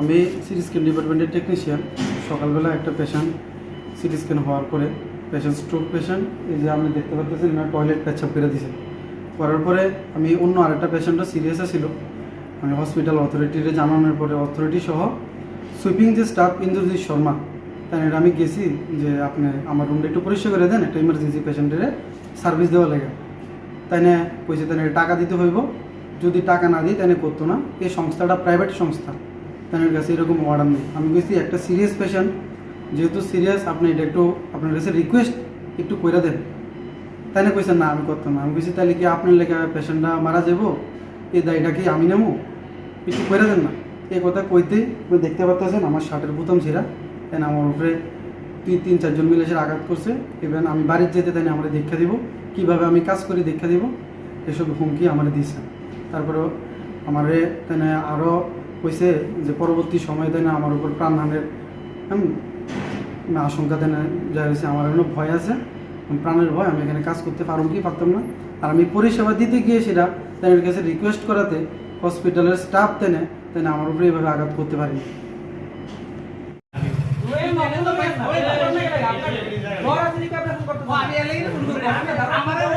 আমি CT scan ডিপার্টমেন্টের technician সকালবেলা একটা পেশেন্ট সিটি স্ক্যান হওয়ার পরে পেশেন্ট স্ট্রোক পেশেন্ট এই যে আপনি দেখতে পাচ্ছেন না টয়লেট পেচ্ছাপ করে দিয়েছে করার পরে আমি অন্য আরেকটা পেশেন্টও সিরিয়াস ছিল। আমি হসপিটাল অথরিটিরে জানানোর পরে অথরিটি সহ সুইপিং যে স্টাফ ইন্দ্রজিৎ শর্মা তাই আমি গেছি যে আপনি আমার রুমটা একটু পরিষ্কার করে দেন, একটা ইমার্জেন্সি পেশেন্টের সার্ভিস দেওয়া লাগে। তাই না কইছে তাই টাকা দিতে হইব। যদি টাকা না দিই তাই করতো না। এই সংস্থাটা প্রাইভেট সংস্থা। তাদের কাছে এরকম অর্ডার নেই। আমি বলছি একটা সিরিয়াস পেশেন্ট যেহেতু সিরিয়াস আপনি এটা একটু আপনার কাছে রিকোয়েস্ট একটু করে দেন। তাই না কইছেন না, আমি করতাম না। আমি কইছি তাহলে কি আপনার লেখা পেশেন্টটা মারা যাব এই দায়টা কি আমি নেব? একটু করে দেন না। এই কথা আপনি দেখতে পারতেছেন, আমার শার্টের বোতাম ছিঁড়া। তাই আমার উপরে তিন চারজন মিলে এসে আঘাত করছে। এবার আমি বাড়ির যেতে তাই আমার দীক্ষা দিব। কীভাবে আমি কাজ করি দীক্ষা দিব? এসব হুমকি আমার দিয়েছে। তারপরে আমারে তাই আরও কইছে যে পরবর্তী সময় তাই আমার উপর প্রাণহানের হুম, আশঙ্কা দেয় না যা হয়েছে আমার এখনও ভয় আছে। প্রাণের ভয় আমি এখানে কাজ করতে পারব কি পারতাম না। আর আমি পরিষেবা দিতে গিয়ে সেটা তাদের কাছে রিকোয়েস্ট করাতে হসপিটালের স্টাফ তেনে তাই আমার উপরে এইভাবে আঘাত করতে পারিনি। tapi Eli ini berburu ya, amar